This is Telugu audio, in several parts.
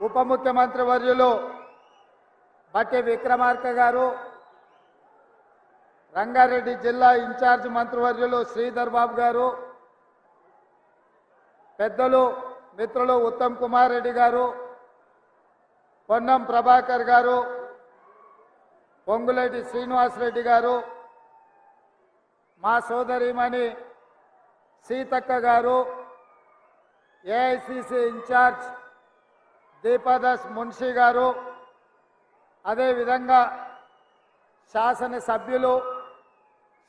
ఉప ముఖ్యమంత్రి వర్యులు బట్టి విక్రమార్క గారు రంగారెడ్డి జిల్లా ఇన్ఛార్జ్ మంత్రివర్యులు శ్రీధర్ బాబు గారు పెద్దలు మిత్రులు ఉత్తమ్ కుమార్ రెడ్డి గారు పొన్నం ప్రభాకర్ గారు పొంగులేటి శ్రీనివాసరెడ్డి గారు మా సోదరిమణి సీతక్క గారు ఏఐసిసి ఇన్ఛార్జ్ దీపాదాస్ మున్షి గారు అదేవిధంగా శాసన సభ్యులు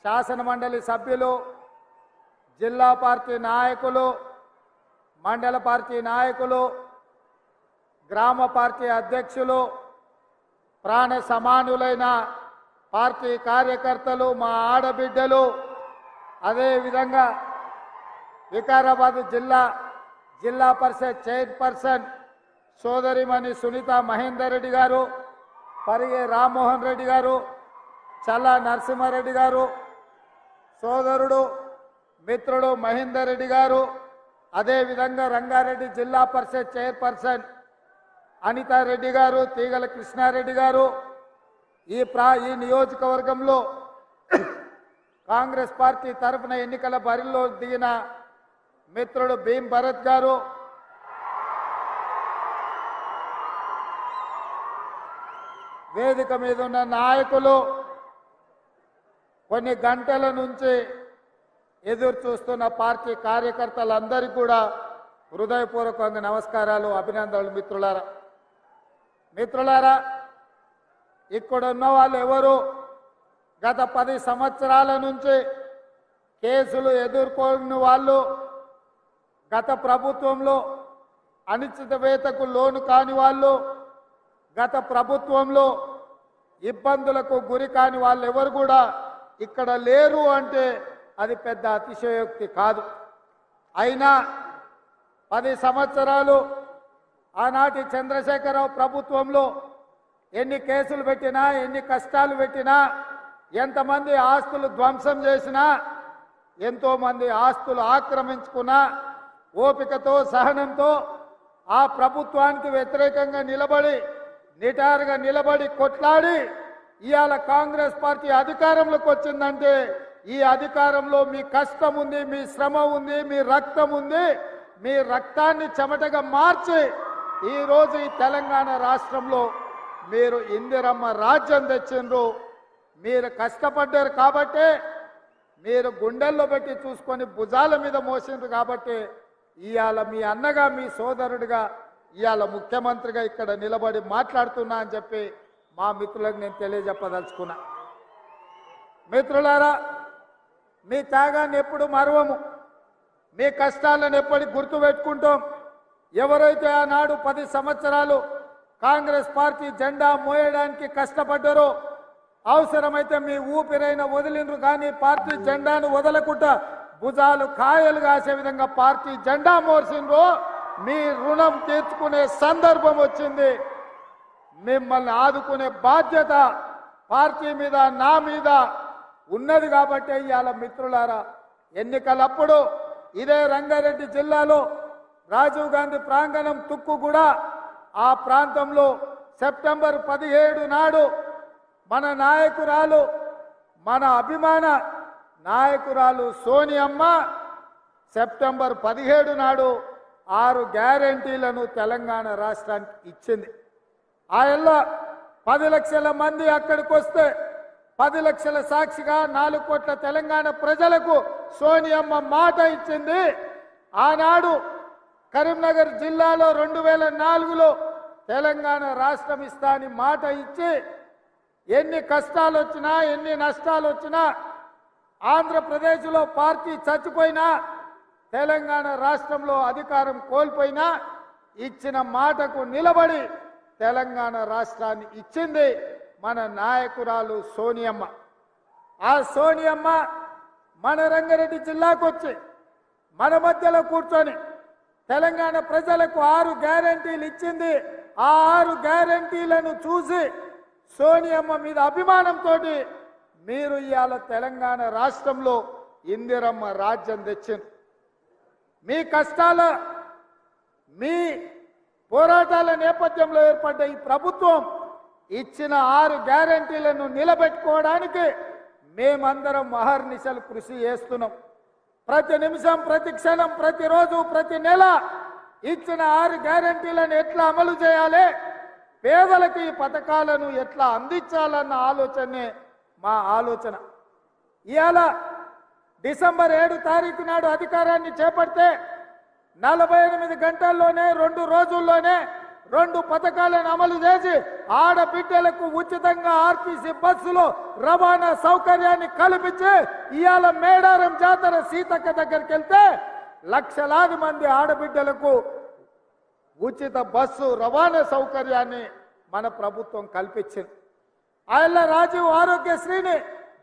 శాసన మండలి సభ్యులు జిల్లా పార్టీ నాయకులు మండల పార్టీ నాయకులు గ్రామ పార్టీ అధ్యక్షులు ప్రాణ సమానులైన పార్టీ కార్యకర్తలు మా ఆడబిడ్డలు అదేవిధంగా వికారాబాద్ జిల్లా జిల్లా పరిషత్ చైర్పర్సన్ సోదరిమణి సునీత మహేందర్ రెడ్డి గారు పరిగే రామ్మోహన్ రెడ్డి గారు చల్లా నరసింహారెడ్డి గారు సోదరుడు మిత్రుడు మహేందర్ రెడ్డి గారు అదేవిధంగా రంగారెడ్డి జిల్లా పరిషత్ చైర్పర్సన్ అనితారెడ్డి గారు తీగల కృష్ణారెడ్డి గారు ఈ ప్రా ఈ నియోజకవర్గంలో కాంగ్రెస్ పార్టీ తరఫున ఎన్నికల బరిలో దిగిన మిత్రుడు భీమ్ భరత్ గారు వేదిక మీద ఉన్న నాయకులు కొన్ని గంటల నుంచి ఎదురు చూస్తున్న పార్టీ కార్యకర్తలందరికీ కూడా హృదయపూర్వకంగా నమస్కారాలు అభినందనలు మిత్రులారా. మిత్రులారా ఇక్కడ ఉన్న వాళ్ళు ఎవరు? గత పది సంవత్సరాల నుంచి కేసులు ఎదుర్కొని వాళ్ళు గత ప్రభుత్వంలో అనిశ్చితవేతకు లోను కాని వాళ్ళు గత ప్రభుత్వంలో ఇబ్బందులకు గురి కాని వాళ్ళు ఎవరు కూడా ఇక్కడ లేరు అంటే అది పెద్ద అతిశయోక్తి కాదు. అయినా పది సంవత్సరాలు ఆనాటి చంద్రశేఖరరావు ప్రభుత్వంలో ఎన్ని కేసులు పెట్టినా ఎన్ని కష్టాలు పెట్టినా ఎంతమంది ఆస్తులు ధ్వంసం చేసినా ఎంతోమంది ఆస్తులు ఆక్రమించుకున్నా ఓపికతో సహనంతో ఆ ప్రభుత్వానికి వ్యతిరేకంగా నిలబడి నిటారుగా నిలబడి కొట్లాడి ఇవాళ కాంగ్రెస్ పార్టీ అధికారంలోకి వచ్చిందంటే ఈ అధికారంలో మీ కష్టం ఉంది మీ శ్రమ ఉంది మీ రక్తం ఉంది. మీ రక్తాన్ని చెమటగా మార్చి ఈరోజు ఈ తెలంగాణ రాష్ట్రంలో మీరు ఇందిరమ్మ రాజ్యం తెచ్చిండ్రు. మీరు కష్టపడ్డారు కాబట్టే మీరు గుండెల్లో పెట్టి చూసుకొని భుజాల మీద మోసిండ్రు కాబట్టి ఇవాళ మీ అన్నగా మీ సోదరుడిగా ఇవాళ ముఖ్యమంత్రిగా ఇక్కడ నిలబడి మాట్లాడుతున్నా అని చెప్పి మా మిత్రులకు నేను తెలియజెప్పదలుచుకున్నా. మిత్రులారా మీ త్యాగాన్ని ఎప్పుడు మరవము? మీ కష్టాలను ఎప్పటికి గుర్తు పెట్టుకుంటాం? ఎవరైతే ఆనాడు పది సంవత్సరాలు కాంగ్రెస్ పార్టీ జెండా మోయడానికి కష్టపడ్డారో అవసరమైతే మీ ఊపిరైన వదిలిండ్రు కానీ పార్టీ జెండాను వదలకుండా భుజాలు కాయలు కాసే విధంగా పార్టీ జెండా మోర్చిండ్రు మీ రుణం తీర్చుకునే సందర్భం వచ్చింది. మిమ్మల్ని ఆదుకునే బాధ్యత పార్టీ మీద నా మీద ఉన్నది కాబట్టి ఇవాళ మిత్రులారా. ఎన్నికలప్పుడు ఇదే రంగారెడ్డి జిల్లాలో రాజీవ్ గాంధీ ప్రాంగణం తుక్కు కూడా ఆ ప్రాంతంలో సెప్టెంబర్ పదిహేడు నాడు మన నాయకురాలు మన అభిమాన నాయకురాలు సోనియమ్మ సెప్టెంబర్ పదిహేడు నాడు ఆరు గ్యారంటీలను తెలంగాణ రాష్ట్రానికి ఇచ్చింది. ఆయల్లో పది లక్షల మంది అక్కడికి వస్తే పది లక్షల సాక్షిగా నాలుగు కోట్ల తెలంగాణ ప్రజలకు సోనియమ్మ మాట ఇచ్చింది. ఆనాడు కరీంనగర్ జిల్లాలో రెండు వేల నాలుగులో తెలంగాణ రాష్ట్రం ఇస్తా అని మాట ఇచ్చి ఎన్ని కష్టాలు వచ్చినా ఎన్ని నష్టాలు వచ్చినా ఆంధ్రప్రదేశ్లో పార్టీ చచ్చిపోయినా తెలంగాణ రాష్ట్రంలో అధికారం కోల్పోయినా ఇచ్చిన మాటకు నిలబడి తెలంగాణ రాష్ట్రాన్ని ఇచ్చింది మన నాయకురాలు సోనియమ్మ. ఆ సోనియమ్మ మన రంగారెడ్డి జిల్లాకు వచ్చి మన మధ్యలో కూర్చొని తెలంగాణ ప్రజలకు ఆరు గ్యారంటీలు ఇచ్చింది. ఆ ఆరు గ్యారంటీలను చూసి సోనియమ్మ మీద అభిమానంతో మీరు ఇవాళ తెలంగాణ రాష్ట్రంలో ఇందిరమ్మ రాజ్యం తెచ్చింది మీ కష్టాల మీ పోరాటాల నేపథ్యంలో ఏర్పడ్డ ఈ ప్రభుత్వం ఇచ్చిన ఆరు గ్యారంటీలను నిలబెట్టుకోవడానికి మేమందరం మహర్నిశలు కృషి చేస్తున్నాం. ప్రతి నిమిషం ప్రతి క్షణం ప్రతిరోజు ప్రతి నెల ఇచ్చిన ఆరు గ్యారంటీలను ఎట్లా అమలు చేయాలి పేదలకు ఈ పథకాలను ఎట్లా అందించాలన్న ఆలోచనే మా ఆలోచన. ఇవాళ డిసెంబర్ ఏడు తారీఖు నాడు అధికారాన్ని చేపడితే నలభై ఎనిమిది గంటల్లోనే రెండు రోజుల్లోనే రెండు పథకాలను అమలు చేసి ఆడబిడ్డలకు ఉచితంగా ఆర్టీసీ బస్సులో రవాణా సౌకర్యాన్ని కల్పించి ఇవాళ మేడారం జాతర సీతక్క దగ్గరికి వెళ్తే లక్షలాది మంది ఆడబిడ్డలకు ఉచిత బస్సు రవాణా సౌకర్యాన్ని మన ప్రభుత్వం కల్పించింది. ఆయన రాజీవ్ ఆరోగ్యశ్రీని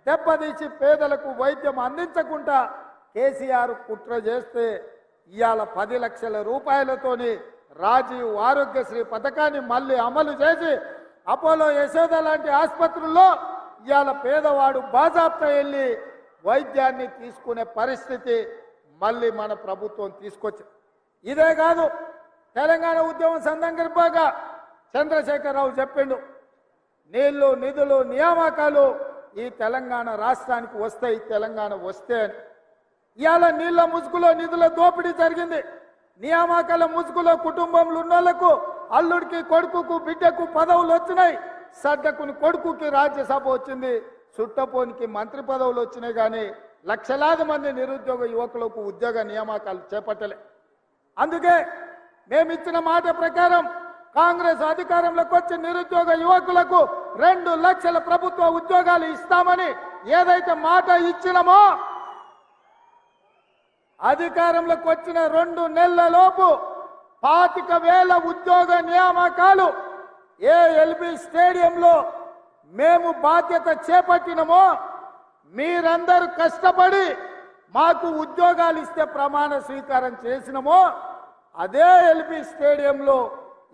దెబ్బతీసి పేదలకు వైద్యం అందించకుండా కేసీఆర్ కుట్ర చేస్తే ఇవాళ పది లక్షల రూపాయలతోని రాజీవ్ ఆరోగ్యశ్రీ పథకాన్ని మళ్ళీ అమలు చేసి అపోలో యశోద లాంటి ఆసుపత్రుల్లో ఇవాళ పేదవాడు బాజాప్తా వెళ్ళి వైద్యాన్ని తీసుకునే పరిస్థితి మళ్ళీ మన ప్రభుత్వం తీసుకొచ్చింది ఇదే కాదు తెలంగాణ ఉద్యమం సందర్భంగా చంద్రశేఖరరావు చెప్పిండు నీళ్ళు నిధులు నియామకాలు ఈ తెలంగాణ రాష్ట్రానికి వస్తాయి తెలంగాణ వస్తే అని. ఇవాళ నీళ్ళ ముసుగులో నిధుల దోపిడీ జరిగింది. నియామకాల ముసుగులో కుటుంబంలో ఉన్నోళ్ళకు అల్లుడికి కొడుకుకు బిడ్డకు పదవులు వచ్చినాయి. సడ్డకుని కొడుకుకి రాజ్యసభ వచ్చింది. చుట్టపోనికి మంత్రి పదవులు వచ్చినాయి కానీ లక్షలాది మంది నిరుద్యోగ యువకులకు ఉద్యోగ నియామకాలు చేపట్టలే. అందుకే మేము ఇచ్చిన మాట ప్రకారం కాంగ్రెస్ అధికారంలోకి వచ్చి నిరుద్యోగ యువకులకు రెండు లక్షల ప్రభుత్వ ఉద్యోగాలు ఇస్తామని ఏదైతే మాట ఇచ్చినమో అధికారంలోకి వచ్చిన రెండు నెలల లోపు పాతిక వేల ఉద్యోగ నియామకాలు ఏ ఎల్బి స్టేడియంలో మేము బాధ్యత చేపట్టినమో మీరందరూ కష్టపడి మాకు ఉద్యోగాలు ఇస్తే ప్రమాణ స్వీకారం చేసినమో అదే ఎల్బి స్టేడియంలో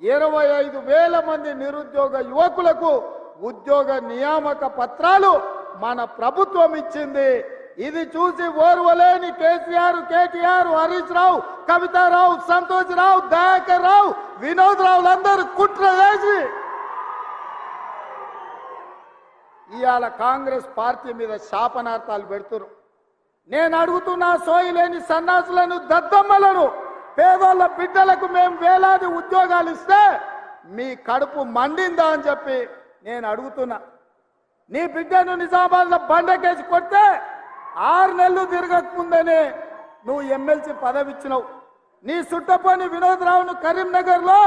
ఇరవై ఐదు వేల మంది నిరుద్యోగ యువకులకు ఉద్యోగ నియామక పత్రాలు మన ప్రభుత్వం ఇచ్చింది. ఇది చూసి ఓర్వలేని కేసీఆర్ కేటీఆర్ హరీష్ రావు కవితారావు సంతోష్ రావు దయాకర్ రావు వినోద్ రావులందరూ కుట్ర చేసి ఇవాళ కాంగ్రెస్ పార్టీ మీద శాపనార్థాలు పెడుతున్నారు నేను అడుగుతున్నా సోయి లేని సన్నాసులను దద్దమ్మలను పేదోళ్ళ బిడ్డలకు మేము వేలాది ఉద్యోగాలు ఇస్తే మీ కడుపు మండిందా అని చెప్పి నేను అడుగుతున్నా. నీ బిడ్డను నిజామాబాద్లో బండకేసి కొడితే ఆరు నెలలు తిరగకముందనే నువ్వు ఎమ్మెల్సీ పదవి ఇచ్చినావు నీ సుట్టపోని వినోదరావును కరీంనగర్లో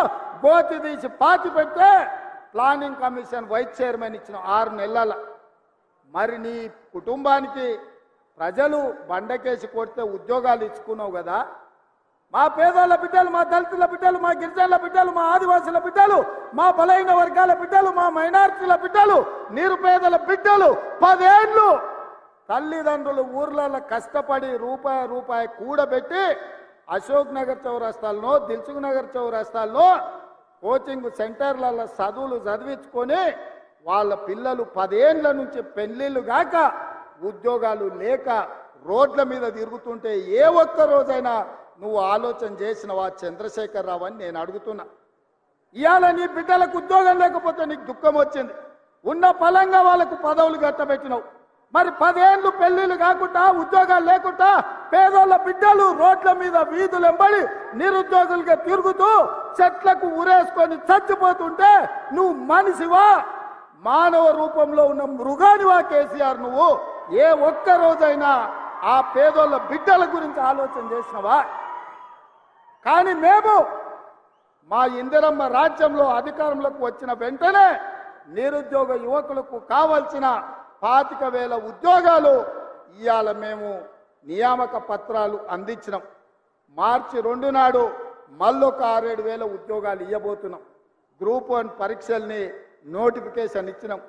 గోతి తీసి పాతి పెడితే ప్లానింగ్ కమిషన్ వైస్ చైర్మన్ ఇచ్చిన ఆరు నెలల. మరి నీ కుటుంబానికి ప్రజలు బండకేసి కొడితే ఉద్యోగాలు ఇచ్చుకున్నావు కదా మా పేదల బిడ్డలు మా దళితుల బిడ్డలు మా గిరిజనుల బిడ్డలు మా ఆదివాసుల బిడ్డలు మా బలైన వర్గాల బిడ్డలు మా మైనార్టీల బిడ్డలు నిరుపేదల బిడ్డలు పదేళ్ళు తల్లిదండ్రులు ఊర్లలో కష్టపడి రూపాయి రూపాయి కూడబెట్టి అశోక్ నగర్ చౌరస్తాల్లో దిల్సుఖ్ నగర్ చౌరస్తాల్లో కోచింగ్ సెంటర్లలో చదువులు చదివించుకొని వాళ్ళ పిల్లలు పదేండ్ల నుంచి పెళ్ళిళ్ళు గాక ఉద్యోగాలు లేక రోడ్ల మీద తిరుగుతుంటే ఏ ఒక్క రోజైనా నువ్వు ఆలోచన చేసినవా? చంద్రశేఖరరావు అని నేను అడుగుతున్నా. ఇవాళ నీ బిడ్డలకు ఉద్యోగం లేకపోతే నీకు దుఃఖం వచ్చింది. ఉన్న ఫలంగా వాళ్ళకు పదవులు కట్టబెట్టినావు. మరి పదేళ్ళు పెళ్ళిళ్ళు కాకుండా ఉద్యోగాలు లేకుండా పేదోళ్ళ బిడ్డలు రోడ్ల మీద వీధులు ఎంబడి నిరుద్యోగులుగా తిరుగుతూ చెట్లకు ఉరేసుకొని చచ్చిపోతుంటే నువ్వు మనిషివా? మానవ రూపంలో ఉన్న మృగానివా కేసీఆర్ నువ్వు? ఏ ఒక్క రోజైనా ఆ పేదోళ్ళ బిడ్డల గురించి ఆలోచన చేసినవా? కానీ మేము మా ఇందిరమ్మ రాజ్యంలో అధికారంలోకి వచ్చిన వెంటనే నిరుద్యోగ యువకులకు కావలసిన పాతిక వేల ఉద్యోగాలు ఇవాళ మేము నియామక పత్రాలు అందించినాం. మార్చి రెండు నాడు మళ్ళొక ఆరేడు వేల ఉద్యోగాలు ఇవ్వబోతున్నాం గ్రూప్ వన్ పరీక్షల్ని నోటిఫికేషన్ ఇచ్చినాం.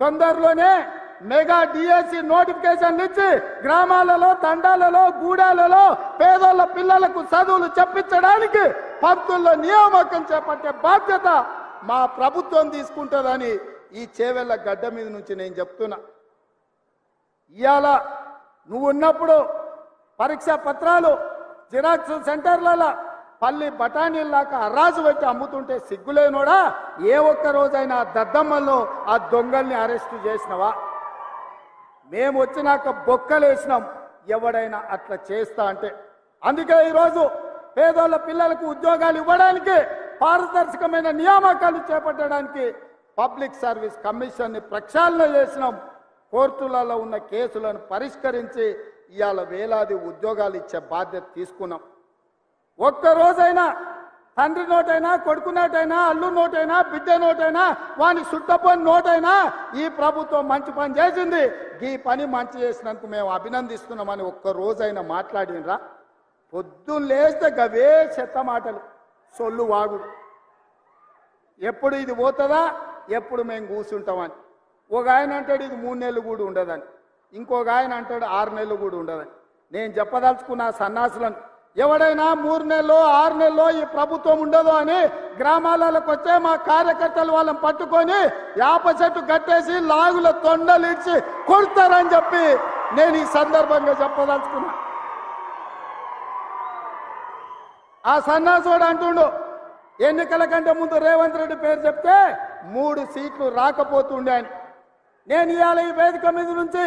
తొందరలోనే మెగా డిఎస్సి నోటిఫికేషన్ ఇచ్చి గ్రామాలలో తండాలలో గూడాలలో పేదోళ్ళ పిల్లలకు చదువులు చెప్పించడానికి పంతుల్లో నియామకం చేపట్టే బాధ్యత మా ప్రభుత్వం తీసుకుంటుందని ఈ చేవెళ్ళ గడ్డ మీద నుంచి నేను చెప్తున్నా. ఇవాళ నువ్వు ఉన్నప్పుడు పరీక్ష పత్రాలు జిరాక్స్ సెంటర్లలో పల్లి బఠానీల్లాక అరాజు పెట్టి అమ్ముతుంటే సిగ్గులేనోడా? ఏ ఒక్క రోజైనా దద్దమ్మల్లో ఆ దొంగల్ని అరెస్టు చేసినవా? మేము వచ్చినాక బొక్కలేసినాం ఎవడైనా అట్లా చేస్తా అంటే. అందుకే ఈరోజు పేదోళ్ళ పిల్లలకు ఉద్యోగాలు ఇవ్వడానికి పారదర్శకమైన నియామకాలు చేపట్టడానికి పబ్లిక్ సర్వీస్ కమిషన్ని ప్రక్షాళన చేసినాం. కోర్టులలో ఉన్న కేసులను పరిష్కరించి ఇవాళ వేలాది ఉద్యోగాలు ఇచ్చే బాధ్యత తీసుకున్నాం. ఒక్క రోజైనా తండ్రి నోటైనా కొడుకు నోటైనా అల్లు నోటైనా బిడ్డ నోటైనా వాని సుట్టపోని నోటైనా ఈ ప్రభుత్వం మంచి పని చేసింది. ఈ పని మంచి చేసినందుకు మేము అభినందిస్తున్నామని ఒక్క రోజైనా మాట్లాడినరా? పొద్దున్న లేస్తే గవే చెత్త మాటలు సొల్లు వాగుడు ఎప్పుడు ఇది పోతుందా? ఎప్పుడు మేము కూర్చుంటామని ఒక ఆయన అంటాడు ఇది మూడు నెలలు కూడా ఉండదని. ఇంకొక ఆయన అంటాడు ఆరు నెలలు కూడా ఉండదని. నేను చెప్పదలుచుకున్న సన్నాసులను ఎవడైనా మూడు నెలలో ఆరు నెలలో ఈ ప్రభుత్వం ఉండదు అని గ్రామాలకు వచ్చే మా కార్యకర్తలు వాళ్ళని పట్టుకొని యాప చెట్టు కట్టేసి లాగుల తొండలు ఇచ్చి కొడతారని చెప్పి నేను ఈ సందర్భంగా చెప్పదలుచుకున్నా. ఆ సన్నాసుడు అంటుండు ఎన్నికల కంటే ముందు రేవంత్ రెడ్డి పేరు చెప్తే మూడు సీట్లు రాకపోతుండే అని. నేను ఇవాళ ఈ వేదిక మీద నుంచి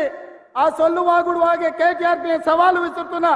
ఆ సొల్లు వాగుడు వాగే కేటీఆర్ నేను సవాలు విసురుతున్నా.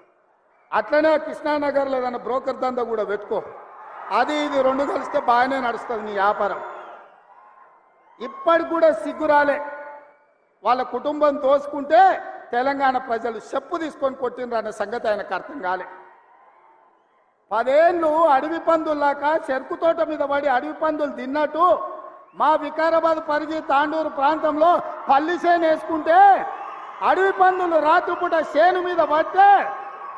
అట్లనే కృష్ణానగర్లో ఏదైనా బ్రోకర్ దందా కూడా పెట్టుకో. అది ఇది రెండు కలిస్తే బాగానే నడుస్తుంది నీ వ్యాపారం. ఇప్పటికి కూడా సిగ్గురాలే వాళ్ళ కుటుంబం తోసుకుంటే తెలంగాణ ప్రజలు చెప్పు తీసుకొని కొట్టినరు అనే సంగతి ఆయనకు అర్థం కాలే. పదేళ్ళు అడవి పందుల్లాక చెరుకు తోట మీద పడి అడవి పందులు తిన్నట్టు మా వికారాబాద్ పరిధి తాండూరు ప్రాంతంలో పల్లి చేను వేసుకుంటే అడవి పందులు రాత్రిపూట చేను మీద పడితే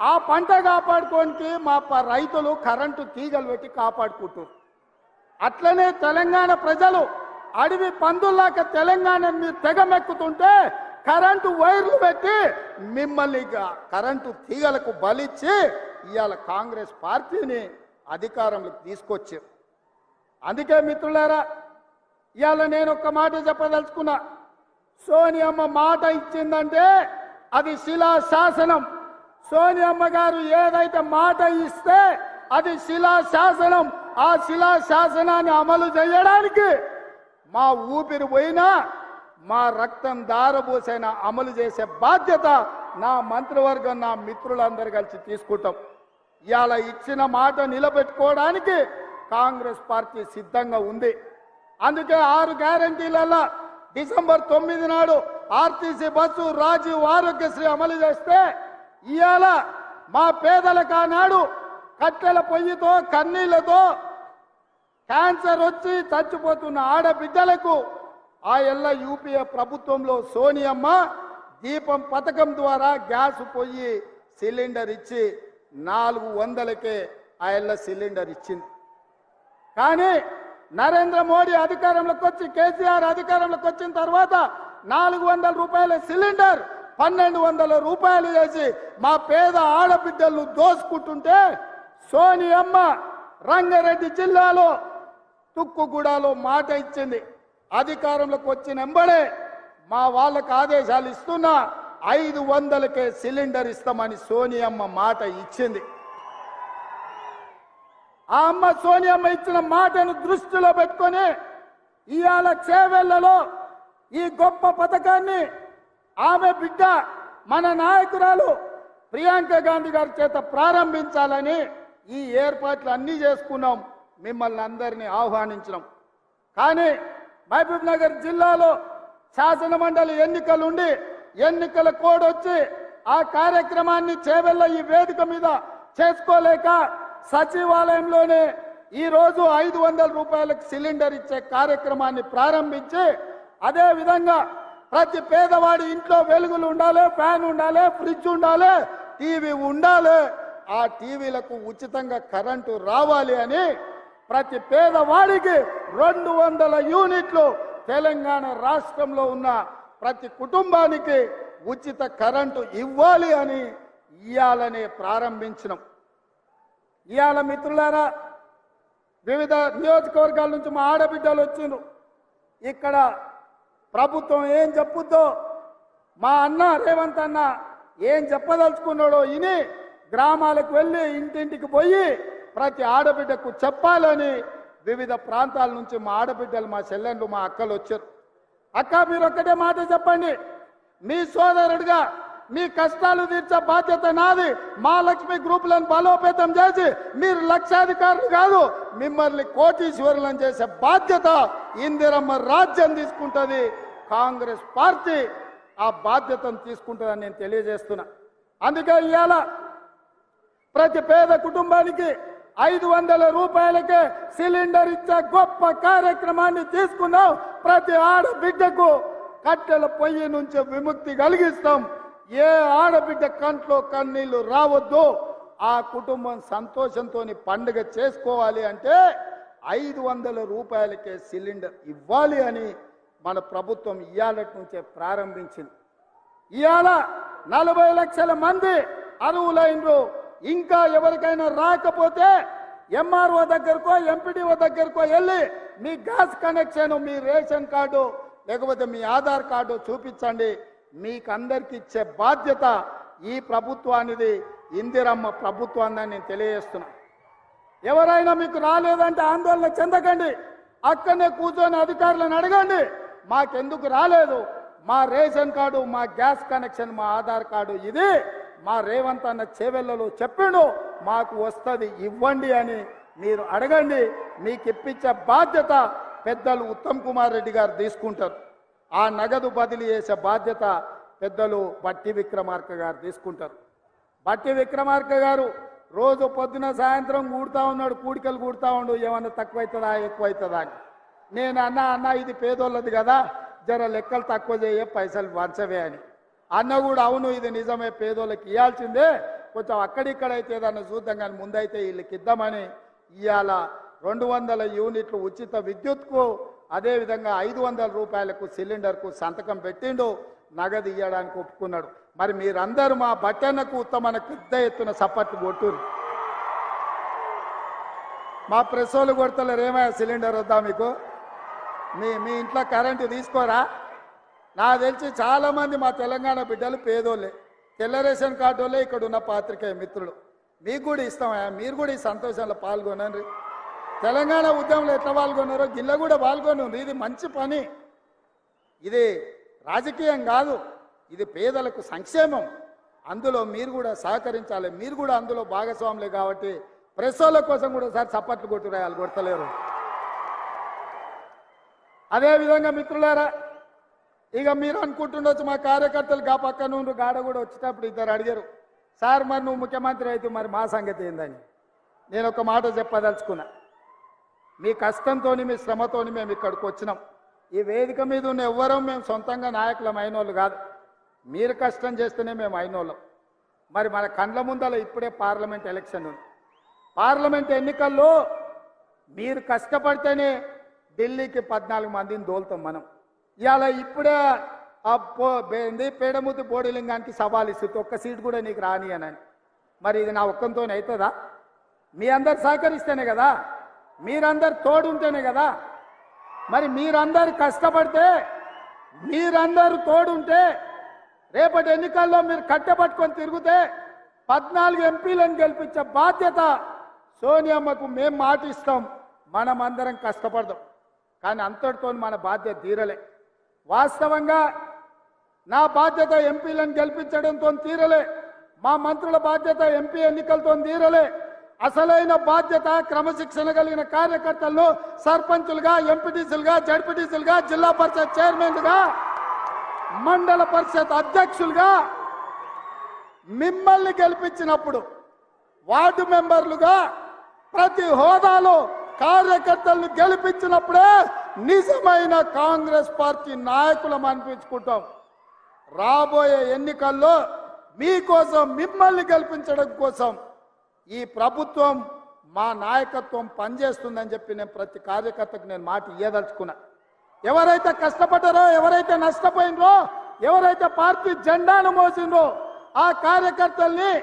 ఆ పంట కాపాడుకోనికి మా రైతులు కరెంటు తీగలు పెట్టి కాపాడుకుంటారు అట్లనే తెలంగాణ ప్రజలు అడవి పందుల్లాక తెలంగాణ మీరు తెగమెక్కుతుంటే కరెంటు వైర్లు పెట్టి మిమ్మల్ని కరెంటు తీగలకు బలిచ్చి ఇవాళ కాంగ్రెస్ పార్టీని అధికారంలోకి తీసుకొచ్చారు. అందుకే మిత్రులారా ఇవాళ నేను ఒక మాట చెప్పదలుచుకున్నా. సోనియమ్మ మాట ఇచ్చిందంటే అది శిలా శాసనం సోనియమ్మ గారు ఏదైతే మాట ఇస్తే అది శిలా శాసనం. ఆ శిలా శాసనాన్ని అమలు చేయడానికి మా ఊపిరి పోయినా మా రక్తం దారబోసైనా అమలు చేసే బాధ్యత నా మంత్రివర్గం నా మిత్రులందరూ కలిసి తీసుకుంటాం. ఇవాళ ఇచ్చిన మాట నిలబెట్టుకోవడానికి కాంగ్రెస్ పార్టీ సిద్ధంగా ఉంది. అందుకే ఆరు గ్యారంటీలలో డిసెంబర్ తొమ్మిది నాడు ఆర్టీసీ బస్సు రాజీవ్ ఆరోగ్యశ్రీ అమలు చేస్తే ఇవాళ మా పేదలకు ఆనాడు కట్టెల పొయ్యితో కన్నీళ్ళతో క్యాన్సర్ వచ్చి చచ్చిపోతున్న ఆడబిడ్డలకు ఆ ఎల్ల యూపీఏ ప్రభుత్వంలో సోనియమ్మ దీపం పథకం ద్వారా గ్యాస్ పొయ్యి సిలిండర్ ఇచ్చి నాలుగు వందలకే ఆ ఎల్ల సిలిండర్ ఇచ్చింది. కానీ నరేంద్ర మోడీ అధికారంలోకి వచ్చి కేసీఆర్ అధికారంలోకి వచ్చిన తర్వాత నాలుగు వందల రూపాయల సిలిండర్ పన్నెండు వందల రూపాయలు వేసి మా పేద ఆడబిడ్డలు దోసుకుంటుంటే సోనియమ్మ రంగారెడ్డి జిల్లాలో తుక్కుగూడలో మాట ఇచ్చింది. అధికారంలోకి వచ్చిన ఎంబడే మా వాళ్ళకు ఆదేశాలు ఇస్తున్నా ఐదు వందలకే సిలిండర్ ఇస్తామని సోనియమ్మ మాట ఇచ్చింది. ఆ అమ్మ సోనియమ్మ ఇచ్చిన మాటను దృష్టిలో పెట్టుకొని ఇవాళ చేవెళ్ళలో ఈ గొప్ప పథకాన్ని ఆమె బిడ్డ మన నాయకురాలు ప్రియాంక గాంధీ గారి చేత ప్రారంభించాలని ఈ ఏర్పాట్లు అన్నీ చేసుకున్నాం. మిమ్మల్ని అందరినీ ఆహ్వానించినాం. కానీ మహబూబ్ నగర్ జిల్లాలో శాసన మండలి ఎన్నికలు ఉండి ఎన్నికల కోడ్ వచ్చి ఆ కార్యక్రమాన్ని చేవెళ్ళ ఈ వేదిక మీద చేసుకోలేక సచివాలయంలోనే ఈరోజు ఐదు వందల రూపాయలకు సిలిండర్ ఇచ్చే కార్యక్రమాన్ని ప్రారంభించి అదే విధంగా ప్రతి పేదవాడి ఇంట్లో వెలుగులు ఉండాలి ఫ్యాన్ ఉండాలి ఫ్రిడ్జ్ ఉండాలి టీవీ ఉండాలి. ఆ టీవీలకు ఉచితంగా కరెంటు రావాలి అని ప్రతి పేదవాడికి రెండు వందల యూనిట్లు తెలంగాణ రాష్ట్రంలో ఉన్న ప్రతి కుటుంబానికి ఉచిత కరెంటు ఇవ్వాలి అని ఇయ్యాలనే ప్రారంభించినాం. ఇవాళ మిత్రులారా వివిధ నియోజకవర్గాల నుంచి మా ఆడబిడ్డలు వచ్చిండ్రు. ఇక్కడ ప్రభుత్వం ఏం చెప్పుద్దో? మా అన్న రేవంత్ అన్న ఏం చెప్పదలుచుకున్నాడో ఇని గ్రామాలకు వెళ్ళి ఇంటింటికి పోయి ప్రతి ఆడబిడ్డకు చెప్పాలని వివిధ ప్రాంతాల నుంచి మా ఆడబిడ్డలు మా చెల్లెండ్లు మా అక్కలు వచ్చారు. అక్క మీరు ఒక్కటే మాట చెప్పండి. మీ సోదరుడిగా మీ కష్టాలు తీర్చే బాధ్యత నాది. మా లక్ష్మి గ్రూపులను బలోపేతం చేసి మీరు లక్షాధికారులు కాదు మిమ్మల్ని కోటీశ్వరులను చేసే బాధ్యత ఇందిరమ్మ రాజ్యం తీసుకుంటుంది. కాంగ్రెస్ పార్టీ ఆ బాధ్యతను తీసుకుంటుందని నేను తెలియజేస్తున్నా. అందుకే ఇవాళ ప్రతి పేద కుటుంబానికి ఐదు వందల రూపాయలకే సిలిండర్ ఇచ్చే గొప్ప కార్యక్రమాన్ని తీసుకున్నాం ప్రతి ఆడబిడ్డకు కట్టెల పొయ్యి నుంచి విముక్తి కలిగిస్తాం. ఏ ఆడబిడ్డ కంట్లో కన్నీళ్ళు రావద్దు. ఆ కుటుంబం సంతోషంతో పండుగ చేసుకోవాలి అంటే ఐదు వందల రూపాయలకే సిలిండర్ ఇవ్వాలి అని మన ప్రభుత్వం ఇవాళటి నుంచే ప్రారంభించింది. ఇవాళ నలభై లక్షల మంది అరువులైనరు ఇంకా ఎవరికైనా రాకపోతే ఎంఆర్ఓ దగ్గరకో ఎంపీడీఓ దగ్గరకో వెళ్ళి మీ గ్యాస్ కనెక్షన్ మీ రేషన్ కార్డు లేకపోతే మీ ఆధార్ కార్డు చూపించండి. మీకు అందరికి ఇచ్చే బాధ్యత ఈ ప్రభుత్వానిది. ఇందిరమ్మ ప్రభుత్వాన్ని నేను తెలియజేస్తున్నా. ఎవరైనా మీకు రాలేదంటే ఆందోళన చెందకండి. అక్కడనే కూర్చొని అధికారులను అడగండి. మాకెందుకు రాలేదు? మా రేషన్ కార్డు మా గ్యాస్ కనెక్షన్ మా ఆధార్ కార్డు ఇది. మా రేవంత్ అన్న చేవెళ్ళలో చెప్పిండు మాకు వస్తుంది ఇవ్వండి అని మీరు అడగండి. మీకు ఇప్పించే బాధ్యత పెద్దలు ఉత్తమ్ కుమార్ రెడ్డి గారు తీసుకుంటారు. ఆ నగదు బదిలీ చేసే బాధ్యత పెద్దలు బట్టి విక్రమార్క గారు తీసుకుంటారు. బట్టి విక్రమార్క గారు రోజు పొద్దున సాయంత్రం కూడుతా ఉన్నాడు కూడికలు కూడతా ఉండు ఏమన్నా తక్కువైతుందా ఎక్కువైతుందా అని. నేను అన్న అన్న ఇది పేదోళ్ళది కదా జర లెక్కలు తక్కువ చేయే పైసలు వంచవే అని. అన్న కూడా అవును ఇది నిజమే పేదోళ్ళకి ఇవ్వాల్సిందే కొంచెం అక్కడిక్కడైతే ఏదన్నా చూద్దాం కానీ ముందైతే వీళ్ళకి ఇద్దామని ఇవాళ రెండు వందల యూనిట్లు ఉచిత విద్యుత్కు అదేవిధంగా ఐదు వందల రూపాయలకు సిలిండర్కు సంతకం పెట్టిండు నగదు ఇవ్వడానికి ఒప్పుకున్నాడు. మరి మీరందరూ మా బట్టన్నకు ఉత్తమన పెద్ద ఎత్తున సపోర్ట్ కొట్టురు మా ప్రెస్ వాళ్ళు కొడతలేరు ఏమయ్యా సిలిండర్ వద్దా మీకు? మీ మీ ఇంట్లో కరెంటు తీసుకోరా? నాకు తెలిసి చాలామంది మా తెలంగాణ బిడ్డలు పేదోళ్ళే. తెల్ల రేషన్ కార్డు వాళ్ళే ఇక్కడ ఉన్న పాత్రికేయ మిత్రులు. మీకు కూడా ఇస్తామయ్యా మీరు కూడా ఈ సంతోషంలో పాల్గొనండి. తెలంగాణ ఉద్యమంలో ఎట్లా పాల్గొన్నారో గిల్ల కూడా పాల్గొను ఇది మంచి పని. ఇది రాజకీయం కాదు ఇది పేదలకు సంక్షేమం. అందులో మీరు కూడా సహకరించాలి. మీరు కూడా అందులో భాగస్వాములే కాబట్టి ప్రెస్ వాళ్ళ కోసం కూడా సార్ చప్పట్లు కొట్టురాయాలి కొడతలేరు. అదేవిధంగా మిత్రులారా ఇక మీరు అనుకుంటుండొచ్చు మా కార్యకర్తలు కా పక్క నుండి గాడ కూడా వచ్చేటప్పుడు ఇద్దరు అడిగారు సార్ మరి నువ్వు ముఖ్యమంత్రి అయితే మరి మా సంగతి ఏందని? నేను ఒక మాట చెప్పదలుచుకున్నా మీ కష్టంతో మీ శ్రమతోని మేము ఇక్కడికి వచ్చినాం. ఈ వేదిక మీద ఉన్న ఎవ్వరూ మేము సొంతంగా నాయకులం అయినోళ్ళు కాదు. మీరు కష్టం చేస్తేనే మేము అయినోళ్ళం. మరి మన కండ్ల ముందల ఇప్పుడే పార్లమెంట్ ఎలక్షన్ ఉంది. పార్లమెంట్ ఎన్నికల్లో మీరు కష్టపడితేనే ఢిల్లీకి పద్నాలుగు మందిని దోలుతాం మనం. ఇవాళ ఇప్పుడే ఆ పో పేడముతి బోడిలింగానికి సవాల్ ఇస్తుంది. ఒక్క సీట్ కూడా నీకు రాని అని మరి ఇది నా ఒక్కంతో అవుతుందా మీ అందరు సహకరిస్తేనే కదా? మీరందరు తోడుంటేనే కదా? మరి మీరందరు కష్టపడితే మీరందరూ తోడుంటే రేపటి ఎన్నికల్లో మీరు కట్టెపట్టుకొని తిరిగితే పద్నాలుగు ఎంపీలను గెలిపించే బాధ్యత సోనియమ్మకు మేము మాటిస్తాం. మనమందరం కష్టపడదాం. కానీ అంతటితో మన బాధ్యత తీరలే. వాస్తవంగా నా బాధ్యత ఎంపీలను గెలిపించడంతో తీరలే. మా మంత్రుల బాధ్యత ఎంపీ ఎన్నికలతో తీరలే. అసలైన బాధ్యత క్రమశిక్షణ కలిగిన కార్యకర్తలను సర్పంచులుగా ఎంపీటీసీలుగా జడ్పీటీసీలుగా జిల్లా పరిషత్ చైర్మన్లుగా మండల పరిషత్ అధ్యక్షులుగా మిమ్మల్ని గెలిపించినప్పుడు వార్డు మెంబర్లుగా ప్రతి హోదాలో కార్యకర్తలను గెలిపించినప్పుడే నిజమైన కాంగ్రెస్ పార్టీ నాయకులం అనిపించుకుంటాం. రాబోయే ఎన్నికల్లో మీకోసం మిమ్మల్ని గెలిపించడం కోసం ఈ ప్రభుత్వం మా నాయకత్వం పనిచేస్తుందని చెప్పి నేను ప్రతి కార్యకర్తకు నేను మాట ఇయ్యదలుచుకున్నా. ఎవరైతే కష్టపడ్డారో ఎవరైతే నష్టపోయినరో ఎవరైతే పార్టీ జెండాను మోసిండ్రో ఆ కార్యకర్తల్ని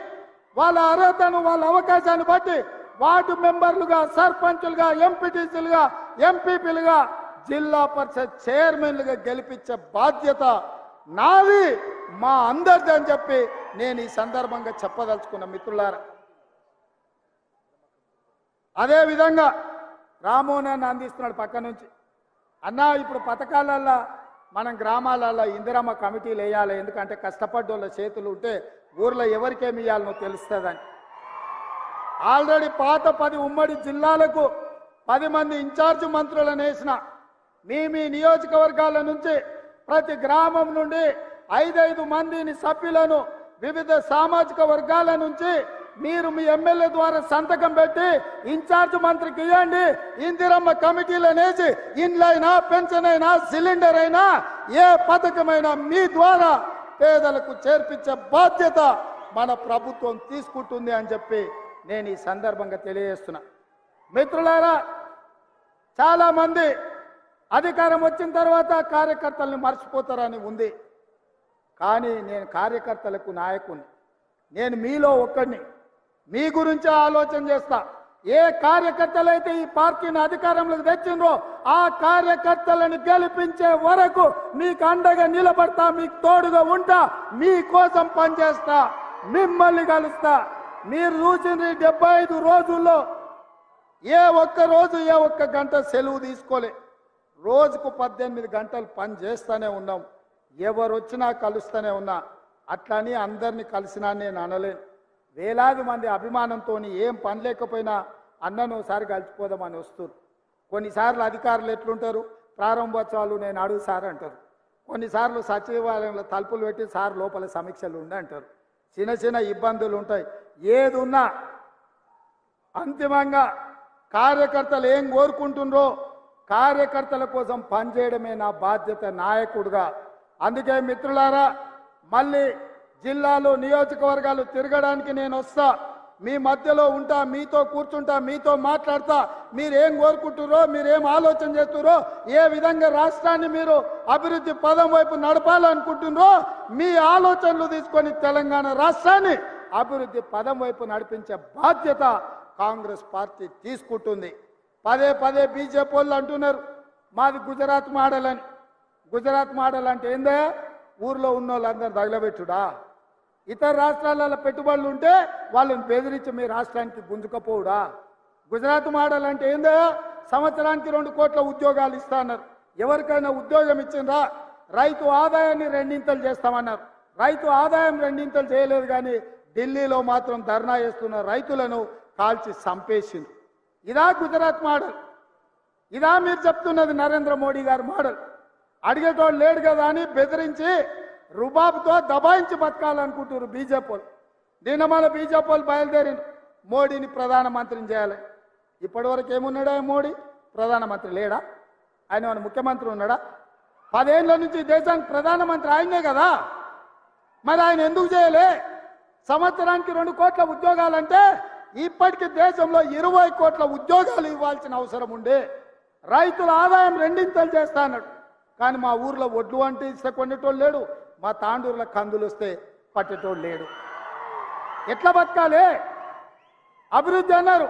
వాళ్ళ అర్హతను వాళ్ళ అవకాశాన్ని బట్టి వార్డు మెంబర్లుగా సర్పంచులుగా ఎంపీటీసీలుగా ఎంపీపీలుగా జిల్లా పరిషత్ చైర్మన్లుగా గెలిపించే బాధ్యత నాది మా అందరిది అని చెప్పి నేను ఈ సందర్భంగా చెప్పదలుచుకున్న మిత్రులారా. అదే విధంగా రామోహన్ అందిస్తున్నాడు పక్క నుంచి. అన్నా ఇప్పుడు పథకాలల్లో మనం గ్రామాలలో ఇందిరమ్మ కమిటీలు వేయాలి. ఎందుకంటే కష్టపడ్డోళ్ళ చేతులు ఉంటే ఊర్లో ఎవరికేమి ఇవ్వాలనో తెలుస్తుందని. ఆల్రెడీ పాత పది ఉమ్మడి జిల్లాలకు పది మంది ఇన్ఛార్జ్ మంత్రులను వేసిన మీ మీ నియోజకవర్గాల నుంచి ప్రతి గ్రామం నుండి ఐదైదు మందిని సభ్యులను వివిధ సామాజిక వర్గాల నుంచి మీరు మీ ఎమ్మెల్యే ద్వారా సంతకం పెట్టి ఇన్ఛార్జ్ మంత్రికి ఇవ్వండి ఇందిరమ్మ కమిటీలనేసి ఇండ్లైనా పెన్షన్ అయినా సిలిండర్ అయినా ఏ పథకమైనా మీ ద్వారా పేదలకు చేర్పించే బాధ్యత మన ప్రభుత్వం తీసుకుంటుంది అని చెప్పి నేను ఈ సందర్భంగా తెలియజేస్తున్నా. మిత్రులారా చాలా మంది అధికారం వచ్చిన తర్వాత కార్యకర్తలను మర్చిపోతారని ఉంది. కానీ నేను కార్యకర్తలకు నాయకుని నేను మీలో ఒక్కడిని. మీ గురించే ఆలోచన చేస్తా. ఏ కార్యకర్తలైతే ఈ పార్టీని అధికారంలోకి తెచ్చిండ్రో ఆ కార్యకర్తలను గెలిపించే వరకు మీకు అండగా నిలబడతా మీకు తోడుగా ఉంటా మీకోసం పనిచేస్తా మిమ్మల్ని కలుస్తా. మీరు చూసిన డెబ్బై ఐదు రోజుల్లో ఏ ఒక్క రోజు ఏ ఒక్క గంట సెలవు తీసుకోలే. రోజుకు పద్దెనిమిది గంటలు పని చేస్తూనే ఉన్నాం. ఎవరు వచ్చినా కలుస్తూనే ఉన్నా. అట్లని అందరినీ కలిసినా నేను అనలేను. వేలాది మంది అభిమానంతో ఏం పని లేకపోయినా అన్నను ఒకసారి కలిసిపోదామని వస్తారు కొన్నిసార్లు అధికారులు ఎట్లుంటారు? ప్రారంభోత్సవాలు నేను అడుగు సార్ అంటారు. కొన్నిసార్లు సచివాలయంలో తలుపులు పెట్టి సార్ లోపల సమీక్షలు ఉండి అంటారు. చిన్న చిన్న ఇబ్బందులు ఉంటాయి. ఏది ఉన్నా అంతిమంగా కార్యకర్తలు ఏం కోరుకుంటుండ్రో కార్యకర్తల కోసం పనిచేయడమే నా బాధ్యత నాయకుడుగా. అందుకే మిత్రులారా మళ్ళీ జిల్లాలో నియోజకవర్గాలు తిరగడానికి నేను వస్తా. మీ మధ్యలో ఉంటా మీతో కూర్చుంటా మీతో మాట్లాడతా. మీరేం కోరుకుంటురో మీరేం ఆలోచన చేస్తురో ఏ విధంగా రాష్ట్రాన్ని మీరు అభివృద్ధి పదం వైపు నడపాలనుకుంటున్నారో మీ ఆలోచనలు తీసుకొని తెలంగాణ రాష్ట్రాన్ని అభివృద్ధి పదం వైపు నడిపించే బాధ్యత కాంగ్రెస్ పార్టీ తీసుకుంటుంది. పదే పదే బీజేపీ వాళ్ళు అంటున్నారు మాది గుజరాత్ మోడల్ అని. గుజరాత్ మోడల్ అంటే ఏందే? ఊర్లో ఉన్న వాళ్ళందరూ తగలబెట్టుడా? ఇతర రాష్ట్రాలలో పెట్టుబడులు ఉంటే వాళ్ళని బెదిరించి మీ రాష్ట్రానికి గుంజుకపోవుడా? గుజరాత్ మోడల్ అంటే ఏందో? సంవత్సరానికి రెండు కోట్ల ఉద్యోగాలు ఇస్తాన్నారు ఎవరికైనా ఉద్యోగం ఇచ్చిందా రైతు ఆదాయాన్ని రెండింతలు చేస్తామన్నారు. రైతు ఆదాయం రెండింతలు చేయలేదు కానీ ఢిల్లీలో మాత్రం ధర్నా చేస్తున్న రైతులను కాల్చి చంపేసింది ఇదా గుజరాత్ మోడల్. ఇదా మీరు చెప్తున్నది నరేంద్ర మోడీ గారి మోడల్. అడిగేటోడు లేడు కదా అని బెదిరించి రుబాబుతో దబాయించి బతకాలనుకుంటున్నారు బీజేపీ వాళ్ళు. నిన్న మన బీజేపీ వాళ్ళు బయలుదేరి మోడీని ప్రధానమంత్రిని చేయాలి. ఇప్పటివరకు ఏమున్నాడా మోడీ? ప్రధానమంత్రి లేడా? ఆయన మన ముఖ్యమంత్రి ఉన్నాడా? పదేళ్ళ నుంచి దేశానికి ప్రధానమంత్రి ఆయనే కదా. మరి ఆయన ఎందుకు చేయలే? సంవత్సరానికి రెండు కోట్ల ఉద్యోగాలంటే ఇప్పటికి దేశంలో ఇరవై కోట్ల ఉద్యోగాలు ఇవ్వాల్సిన అవసరం ఉండే. రైతుల ఆదాయం రెండింతలు చేస్తా అన్నాడు. కానీ మా ఊర్లో ఒడ్లు అంటే ఇస్తే కొనేటోళ్ళు లేడు మా తాండూరులో కందులు వస్తే పట్టేటోళ్ళు లేడు. ఎట్లా బతకాలి? అభివృద్ధి అన్నారు.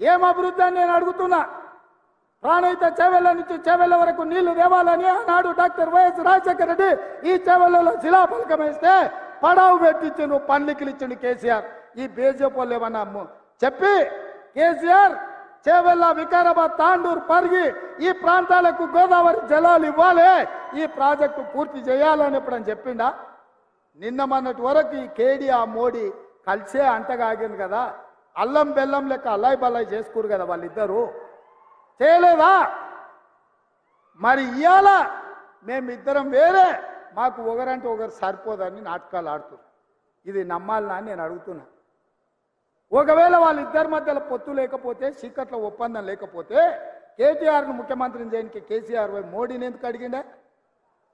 ఏం అభివృద్ధి అని నేను అడుగుతున్నా. ప్రాణహిత చేవెళ్ళ నుంచి చేవెళ్ళ వరకు నీళ్ళు రేవాలని ఆనాడు డాక్టర్ వైఎస్ రాజశేఖర రెడ్డి ఈ చేవెళ్ళలో శిలాఫలకం వేస్తే పడావు పెట్టించిండు పండ్లికిలు ఇచ్చిండు కేసీఆర్. ఈ బీజేపీ వాళ్ళు ఏమన్నా చెప్పి కేసీఆర్ చేవెళ్ళ వికారాబాద్ తాండూరు పరిగి ఈ ప్రాంతాలకు గోదావరి జలాలు ఇవ్వాలి. ఈ ప్రాజెక్టు పూర్తి చేయాలని ఎప్పుడని చెప్పిండా? నిన్న మొన్నటి వరకు ఈ కేడీ ఆ మోడీ కలిసే అంటగాగింది కదా. అల్లం బెల్లం లెక్క అల్లాయి బల్లాయి చేసుకోరు కదా వాళ్ళిద్దరూ. చేయలేదా? మరి ఇవాళ మేమిద్దరం వేరే. మాకు ఒకరంటే ఒకరు సరిపోదని నాటకాలు ఆడుతున్నారు. ఇది నమ్మాలనా అని నేను అడుగుతున్నా. ఒకవేళ వాళ్ళిద్దరి మధ్యలో పొత్తు లేకపోతే చీకట్ల ఒప్పందం లేకపోతే కేటీఆర్ను ముఖ్యమంత్రిని చేయడానికి కేసీఆర్ వై మోడీని ఎందుకు అడిగిండే?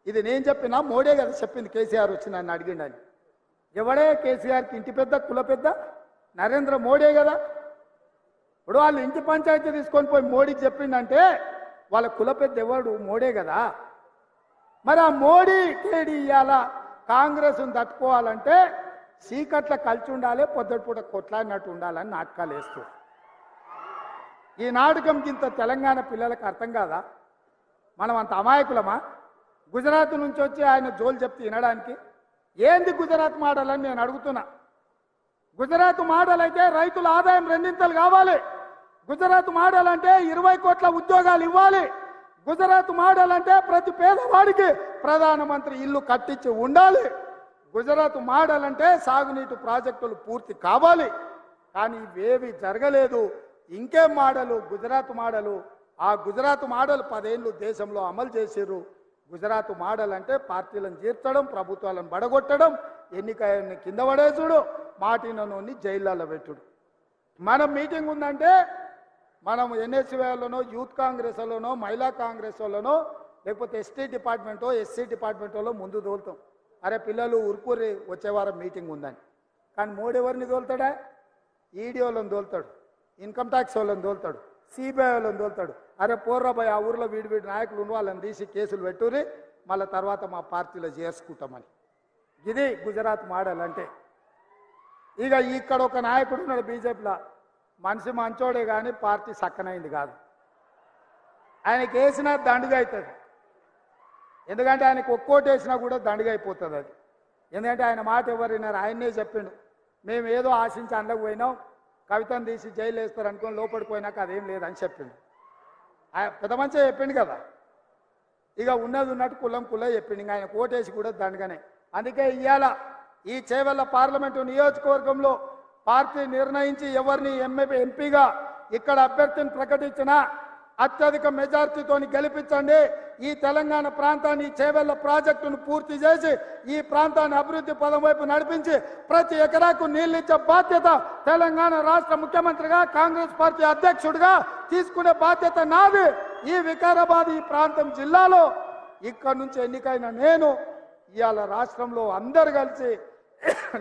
ఇది నేను చెప్పినా మోడీ కదా చెప్పింది కేసీఆర్ వచ్చి నన్ను అడిగిండని ఎవడే కేసీఆర్కి ఇంటి పెద్ద కుల పెద్ద? నరేంద్ర మోడీ కదా. ఇప్పుడు వాళ్ళు ఇంటి పంచాయతీ తీసుకొని పోయి మోడీకి చెప్పిండంటే వాళ్ళ కుల పెద్ద ఎవడు? మోడే కదా. మరి ఆ మోడీ కేడీ ఇవాళ కాంగ్రెస్ను తట్టుకోవాలంటే చీకట్ల కలిసి ఉండాలి పొద్దుటిపూట కొట్లాడినట్టు ఉండాలని నాటకాలు వేస్తూ ఈ నాటకం కింద తెలంగాణ పిల్లలకు అర్థం కాదా? మనం అంత అమాయకులమా? గుజరాత్ నుంచి వచ్చి ఆయన జోలు చెప్తే వినడానికి? ఏంది గుజరాత్ మోడల్ అని నేను అడుగుతున్నా. గుజరాత్ మోడల్ అయితే రైతుల ఆదాయం రెండింతలు కావాలి. గుజరాత్ మోడల్ అంటే ఇరవై కోట్ల ఉద్యోగాలు ఇవ్వాలి. గుజరాత్ మోడల్ అంటే ప్రతి పేదవాడికి ప్రధానమంత్రి ఇల్లు కట్టించి ఉండాలి. గుజరాత్ మోడల్ అంటే సాగునీటి ప్రాజెక్టులు పూర్తి కావాలి. కానీ ఇవేవి జరగలేదు. ఇంకేం మాడలు గుజరాత్ మాడలు. ఆ గుజరాత్ మాడల్ పదేళ్ళు దేశంలో అమలు చేసిర్రు. గుజరాత్ మాడల్ అంటే పార్టీలను చేర్చడం ప్రభుత్వాలను బడగొట్టడం ఎన్నికని కింద పడేసుడు మాటినోని జైళ్ళలో పెట్టుడు. మనం మీటింగ్ ఉందంటే మనం ఎన్ఎస్సీలోనో యూత్ కాంగ్రెస్లోనో మహిళా కాంగ్రెస్లోనో లేకపోతే ఎస్టీ డిపార్ట్మెంటో ఎస్సీ డిపార్ట్మెంటోలో ముందు తోలుతాం. అరే పిల్లలు ఉరుకూరి వచ్చే వారం మీటింగ్ ఉందని. కానీ మోడీ ఎవరిని తోలుతాడా? ఈడీ వాళ్ళని తోలుతాడు. ఇన్కమ్ ట్యాక్స్ వాళ్ళని తోలుతాడు. సిబిఐ వాళ్ళని తోలుతాడు. అరే పోర్రాబాయ్ ఆ ఊర్లో వీడి వీడి నాయకులు ఉన్న వాళ్ళని తీసి కేసులు పెట్టుకుని మళ్ళీ తర్వాత మా పార్టీలో చేర్చుకుంటామని. ఇది గుజరాత్ మోడల్ అంటే. ఇక ఇక్కడ ఒక నాయకుడు ఉన్నాడు బీజేపీలో. మనిషి మంచోడే కానీ పార్టీ సక్కనైంది కాదు. ఆయనకి వేసినా దండుగా అవుతుంది ఎందుకంటే ఆయనకు ఒక్కోటి వేసినా కూడా దండుగా అయిపోతుంది అది. ఎందుకంటే ఆయన మాట ఎవరు విన్నారు? ఆయన్నే చెప్పిండు. మేము ఏదో ఆశించి అండకు పోయినాం కవితను తీసి జైలు వేస్తారు అనుకుని లోపలికి పోయినాక అదేం లేదని చెప్పిండు. ఆయన పెద్ద మంచిగా చెప్పిండు కదా. ఇక ఉన్నది ఉన్నట్టు కులం కుల చెప్పిండు. ఇంకా ఆయన కోటేసి కూడా దండగానే. అందుకే ఇవాళ ఈ చేవల్ల పార్లమెంటు నియోజకవర్గంలో పార్టీ నిర్ణయించి ఎవరిని ఎంఏ ఎంపీగా ఇక్కడ అభ్యర్థిని ప్రకటించినా అత్యధిక మెజార్టీతోని గెలిపించండి. ఈ తెలంగాణ ప్రాంతాన్ని చేవెళ్ళ చేవెళ్ళ ప్రాజెక్టును పూర్తి చేసి ఈ ప్రాంతాన్ని అభివృద్ధి పదం వైపు నడిపించి ప్రతి ఎకరాకు నీళ్ళిచ్చే బాధ్యత తెలంగాణ రాష్ట్ర ముఖ్యమంత్రిగా కాంగ్రెస్ పార్టీ అధ్యక్షుడిగా తీసుకునే బాధ్యత నాది. ఈ వికారాబాద్ ఈ ప్రాంతం జిల్లాలో ఇక్కడ నుంచి ఎన్నికైన నేను ఇవాళ రాష్ట్రంలో అందరు కలిసి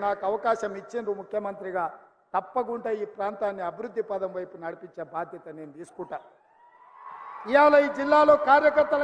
నాకు అవకాశం ఇచ్చిండ్రు ముఖ్యమంత్రిగా. తప్పకుండా ఈ ప్రాంతాన్ని అభివృద్ధి పదం వైపు నడిపించే బాధ్యత నేను తీసుకుంటా. ఇవాళ ఈ జిల్లాలో కార్యకర్తల